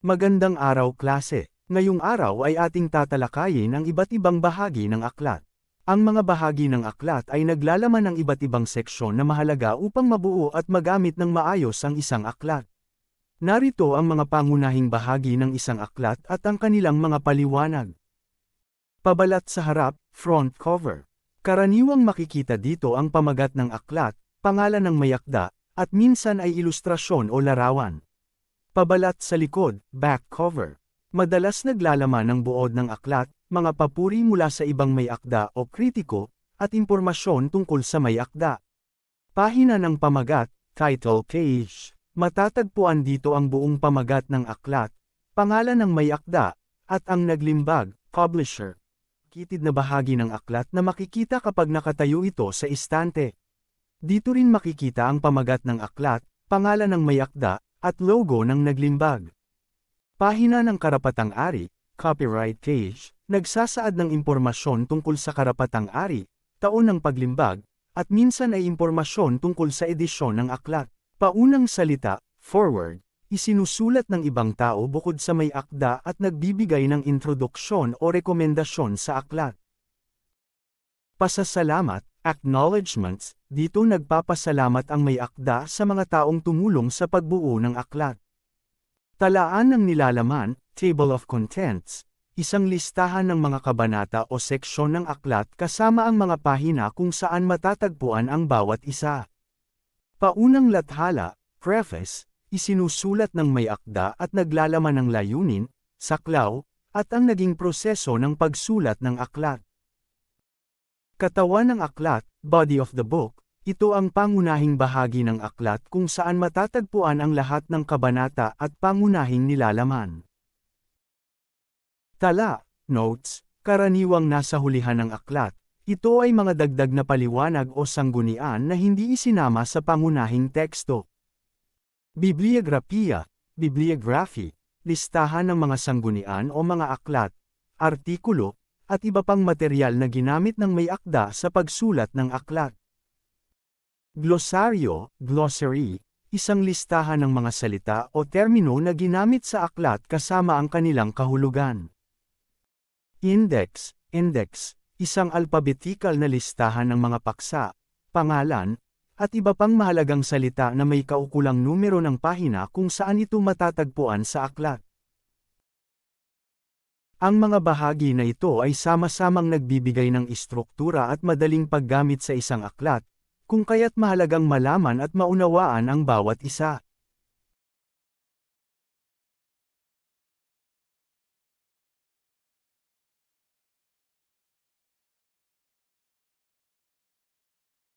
Magandang araw klase. Ngayong araw ay ating tatalakayin ang iba't ibang bahagi ng aklat. Ang mga bahagi ng aklat ay naglalaman ng iba't ibang seksyon na mahalaga upang mabuo at magamit ng maayos ang isang aklat. Narito ang mga pangunahing bahagi ng isang aklat at ang kanilang mga paliwanag. Pabalat sa harap, front cover. Karaniwang makikita dito ang pamagat ng aklat, pangalan ng mayakda, at minsan ay ilustrasyon o larawan. Pabalat sa likod, back cover. Madalas naglalaman ng buod ng aklat, mga papuri mula sa ibang may akda o kritiko, at impormasyon tungkol sa may akda. Pahina ng pamagat, title page. Matatagpuan dito ang buong pamagat ng aklat, pangalan ng may akda, at ang naglimbag, publisher. Kitid na bahagi ng aklat na makikita kapag nakatayo ito sa istante. Dito rin makikita ang pamagat ng aklat, pangalan ng may akda, at logo ng naglimbag. Pahina ng karapatang ari, copyright page, nagsasaad ng impormasyon tungkol sa karapatang ari, taon ng paglimbag, at minsan ay impormasyon tungkol sa edisyon ng aklat. Paunang salita, forward, isinusulat ng ibang tao bukod sa may akda at nagbibigay ng introduksyon o rekomendasyon sa aklat. Pasasalamat, acknowledgements, dito nagpapasalamat ang may akda sa mga taong tumulong sa pagbuo ng aklat. Talaan ng nilalaman, Table of Contents, isang listahan ng mga kabanata o seksyon ng aklat kasama ang mga pahina kung saan matatagpuan ang bawat isa. Paunang lathala, preface, isinusulat ng may akda at naglalaman ng layunin, saklaw, at ang naging proseso ng pagsulat ng aklat. Katawan ng aklat, body of the book, ito ang pangunahing bahagi ng aklat kung saan matatagpuan ang lahat ng kabanata at pangunahing nilalaman. Tala, notes, karaniwang nasa hulihan ng aklat, ito ay mga dagdag na paliwanag o sanggunian na hindi isinama sa pangunahing teksto. Bibliografiya, bibliography, listahan ng mga sanggunian o mga aklat, artikulo, at iba pang material na ginamit ng may akda sa pagsulat ng aklat. Glosaryo, glossary, isang listahan ng mga salita o termino na ginamit sa aklat kasama ang kanilang kahulugan. Index, index, isang alpabetikal na listahan ng mga paksa, pangalan, at iba pang mahalagang salita na may kaukulang numero ng pahina kung saan ito matatagpuan sa aklat. Ang mga bahagi na ito ay sama-samang nagbibigay ng istruktura at madaling paggamit sa isang aklat, kung kaya't mahalagang malaman at maunawaan ang bawat isa.